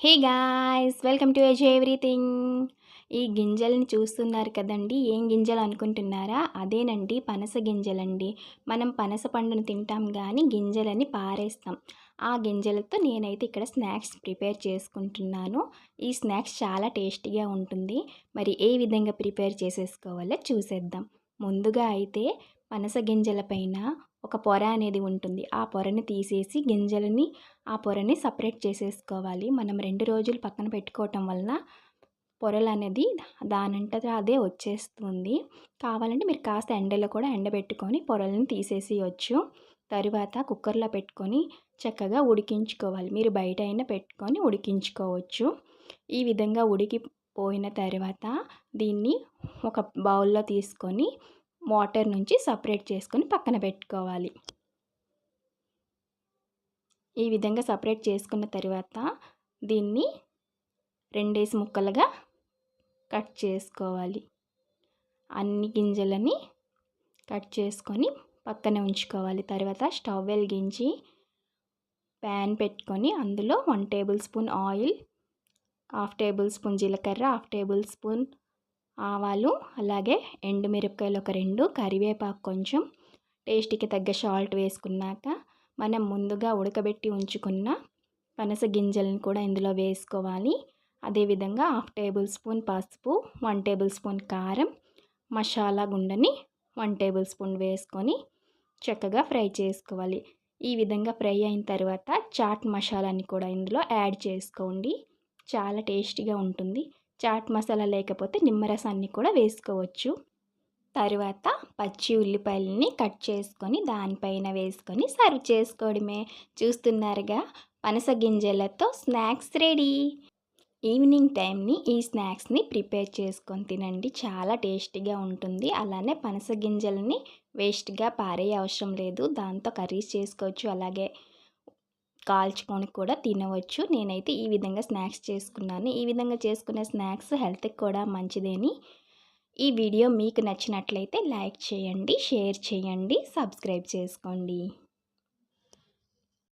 Hey guys welcome to edge everything. ఈ గింజల్ని చూస్తున్నారు కదండి ఏం గింజలు అనుకుంటున్నారా? అదేనండి పనస గింజలండి. మనం పనస పండును తింటాం కానీ గింజలని పారేస్తాం. ఆ గింజలతో నేనైతే ఇక్కడ స్నాక్స్ ప్రిపేర్ చేసుకుంటున్నాను. ఈ స్నాక్స్ చాలా టేస్టీగా ఉంటుంది. మరి ఏ విధంగా ప్రిపేర్ చేసేసుకోవాలో చూసేద్దాం. ముందుగా అయితే పనస గింజల పైన ఒక పొర అనేది ఉంటుంది. ఆ పొరని తీసేసి గింజలని ఆ పొరని సపరేట్ చేసేసుకోవాలి. మనం రెండు రోజులు పక్కన పెట్టుకోవటం వలన పొరలు అనేది దానంతటా అదే వచ్చేస్తుంది. కావాలంటే మీరు కాస్త ఎండలో కూడా ఎండబెట్టుకొని పొరలను తీసేసేయచ్చు. తరువాత కుక్కర్లో పెట్టుకొని చక్కగా ఉడికించుకోవాలి. మీరు బయట అయినా పెట్టుకొని ఉడికించుకోవచ్చు. ఈ విధంగా ఉడికిపోయిన తర్వాత దీన్ని ఒక బౌల్లో తీసుకొని వాటర్ నుంచి సపరేట్ చేసుకొని పక్కన పెట్టుకోవాలి. ఈ విధంగా సపరేట్ చేసుకున్న తర్వాత దీన్ని రెండేసి ముక్కలుగా కట్ చేసుకోవాలి. అన్ని గింజలని కట్ చేసుకొని పక్కన ఉంచుకోవాలి. తర్వాత స్టవ్ వెలిగించి ప్యాన్ పెట్టుకొని అందులో one tablespoon oil half tablespoon జీలకర్ర హాఫ్ టేబుల్ స్పూన్ ఆవాలు అలాగే ఎండుమిరపకాయలు ఒక రెండు కరివేపాకు కొంచెం టేస్ట్కి తగ్గ సాల్ట్ వేసుకున్నాక మనం ముందుగా ఉడకబెట్టి ఉంచుకున్న పనస గింజలను కూడా ఇందులో వేసుకోవాలి. అదేవిధంగా హాఫ్ టేబుల్ స్పూన్ పసుపు వన్ టేబుల్ స్పూన్ కారం మసాలా గుండని వన్ టేబుల్ స్పూన్ వేసుకొని చక్కగా ఫ్రై చేసుకోవాలి. ఈ విధంగా ఫ్రై అయిన తర్వాత చాట్ మసాలాని కూడా ఇందులో యాడ్ చేసుకోండి. చాలా టేస్టీగా ఉంటుంది. చాట్ మసాలా లేకపోతే నిమ్మరసాన్ని కూడా వేసుకోవచ్చు. తరువాత పచ్చి ఉల్లిపాయలని కట్ చేసుకొని దానిపైన వేసుకొని సర్వ్ చేసుకోవడమే. చూస్తున్నారుగా? పనస గింజలతో స్నాక్స్ రెడీ. ఈవినింగ్ టైంని ఈ స్నాక్స్ని ప్రిపేర్ చేసుకొని తినండి. చాలా టేస్టీగా ఉంటుంది. అలానే పనస గింజలని వేస్ట్గా పారే అవసరం లేదు. దాంతో కర్రీస్ చేసుకోవచ్చు. అలాగే కాల్చుకొని కూడా తినవచ్చు. నేనైతే ఈ విధంగా స్నాక్స్ చేసుకున్నాను. ఈ విధంగా చేసుకునే స్నాక్స్ హెల్త్కి కూడా మంచిదేని. ఈ వీడియో మీకు నచ్చినట్లయితే లైక్ చేయండి షేర్ చేయండి సబ్స్క్రైబ్ చేసుకోండి.